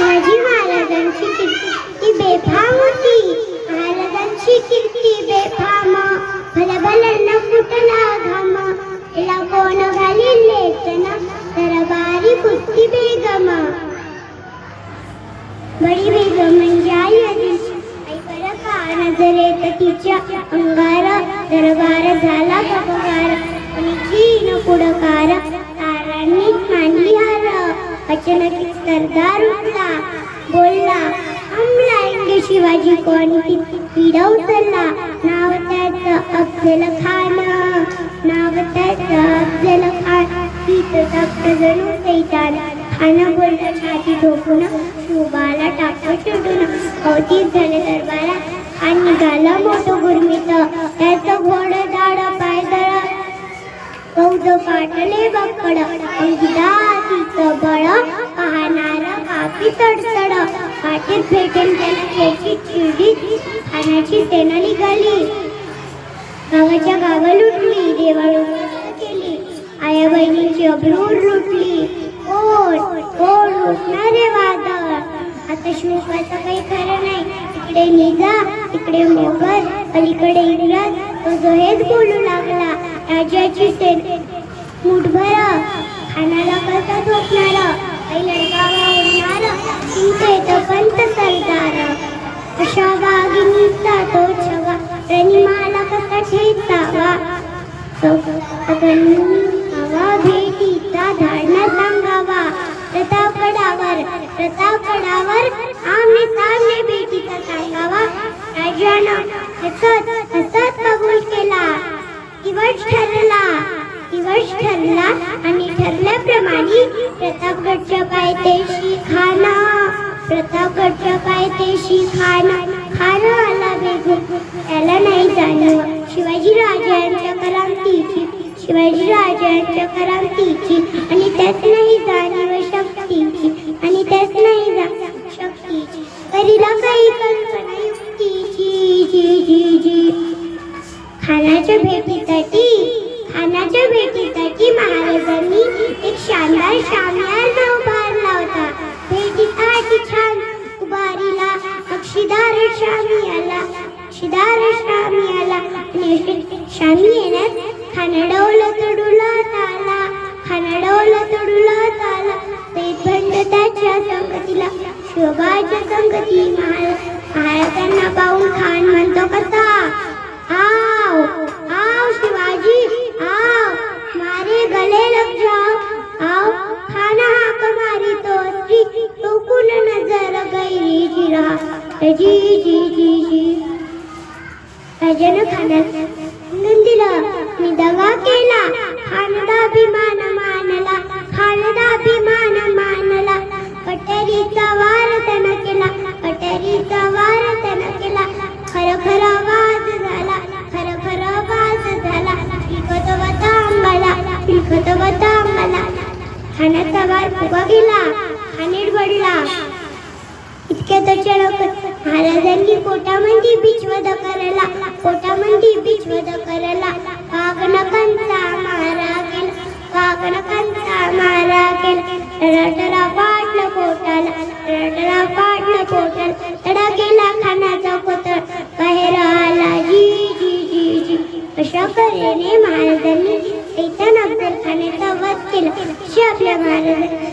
माझी महाराजांची कीर्ती बेफाम होती महाराजांची कीर्ती बेफाम. भलभलांना फुटला घाम. तिला कोण घालील लेखन? दरबारी कुस्ती बेगम. बडी बेगम म्हणजे आई आदिलची आई बरं नजरेत तिच्या अंगार. दरबार झाला गपगार आणि जीन पुढकार. तारांनी अचानक सरदार उठला. बोलला हमला इंगे शिवाजी कोणती पिढा उचलला नाव त्याचं अफजल खान नाव त्याचं अफजल खान पीत तप्त जणू सैतान खाना बोललं छाती ठोकून शुभाला टाकतो चुटून अवतीच झाले दरबारा आणि निघाला मोठं गुरमीत. त्याचं घोडं तो फाटले बकड. अंगठा तिचं बळ पाहणार कापी तडतड. पाठीत भेटेल त्याला त्याची चिडी. खाण्याची सेना निघाली गावाच्या गावा लुटली देवाळू केली आया बहिणीची अब्रूर लुटली. कोण? कोण लुटणारे वादळ आता काही खरं नाही. इकडे निजा इकडे मोगल अलीकडे इंग्रज. तो जो हेच बोलू लागला राजाची सेन. मुठभर खानाला कसा झोपणार? काही लडकावा उडणार चिंते पंत सरदार. अशा वाघिणीचा तो छवा. रणिमाला कसा ठेचावा? हवा भेटीचा धाडणा प्रतापगडावर प्रतापगडावर आम्ही चालले बेटीचा सांगावा राजानं हसत हसत कबूल केला. दिवस ठरला दिवस ठरला आणि ठरल्याप्रमाणे प्रतापगडच्या पायथ्याशी खाना प्रतापगडच्या पायथ्याशी खाना. खाना आला बेगून त्याला नाही जाणं. शिवाजी राजांच्या क्रांतीची शिवाजी राजांच्या क्रांतीची आणि त्यात नाही जाणीव खानाच्या भेटीसाठी महाराजांनी एक शानदार शामियाना उभारला होता. भेटीसाठी छान उभारीला अक्षीदार शामियाला अक्षीदार शामियाला. आणि खानडवलं शामी आला खानाडवलं तडुला ताला खानाडवलं तडुला ताला. पेटबंद त्याच्या संगतीला शोभाच्या संगती महाराज महाराजांना पाहून खान म्हणतो कसा? शिरा जिरा जी जी जी. जी राजानं खानाला आनंद मी दगा केला खानदा अभिमान मानला खानदा अभिमान मानला. कटरीचा वार त्यानं केला कटरीचा वार त्यानं केला. खर खर वाद झाला खर खर वाद झाला. पिकत वता आंबाला पिकत वता आंबाला खाण्याचा वार फुगा गेला खानीड पडला इतक्यात अचानक महाराजांनी पोटामध्ये बिचवद करायला पोटामध्ये बिचवद करायला. कागनकांचा मारा केला कागनकांचा मारा केला रटरा पाटलं पोटाला रटरा पाटलं पोटाला. तडा गेला खानाचा कोतळ बाहेर आला जी जी जी जी. अशा करेने महाराजांनी सैतान अफजल खानाचा वध केला. अशी आपल्या महाराज